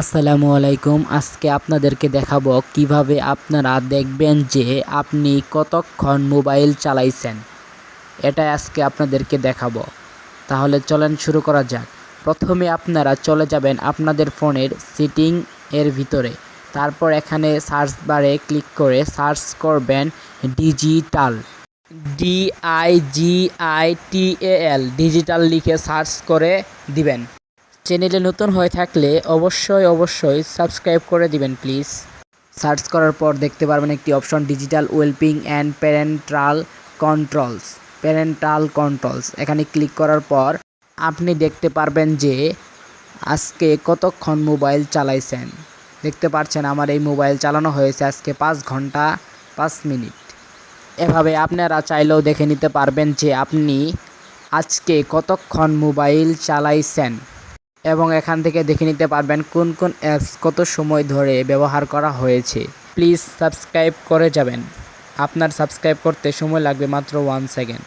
আসসালামু আলাইকুম। আজকে আপনাদেরকে দেখাবো কীভাবে আপনারা দেখবেন যে আপনি কতক্ষণ মোবাইল চালাইছেন। এটা আজকে আপনাদেরকে দেখাবো। তাহলে চলেন শুরু করা যাক। প্রথমে আপনারা চলে যাবেন আপনাদের ফোনের সেটিং এর ভিতরে। তারপর এখানে সার্চ বারে ক্লিক করে সার্চ করবেন digital. D I G I T A L. Digital লিখে সার্চ করে দিবেন। চ্যানেলে নতুন হয়ে থাকলে অবশ্যই অবশ্যই সাবস্ক্রাইব করে দিবেন, প্লিজ। সার্চ করার পর দেখতে পারবেন একটি option digital wellbeing and parental controls parental controls. এখানে ক্লিক করার পর আপনি দেখতে পারবেন যে আজকে কতক্ষণ মোবাইল চালাইছেন। দেখতে পাচ্ছেন আমার এই মোবাইল চালানো হয়েছে আজকে পাঁচ ঘণ্টা পাঁচ মিনিট। এভাবে আপনারা চাইলেও দেখে নিতে পারবেন যে আপনি আজকে কতক্ষণ মোবাইল চালাইছেন। এবং এখান থেকে দেখে নিতে পারবেন কোন কোন অ্যাপস কত সময় ধরে ব্যবহার করা হয়েছে। প্লিজ সাবস্ক্রাইব করে যাবেন। আপনার সাবস্ক্রাইব করতে সময় লাগবে মাত্র ওয়ান সেকেন্ড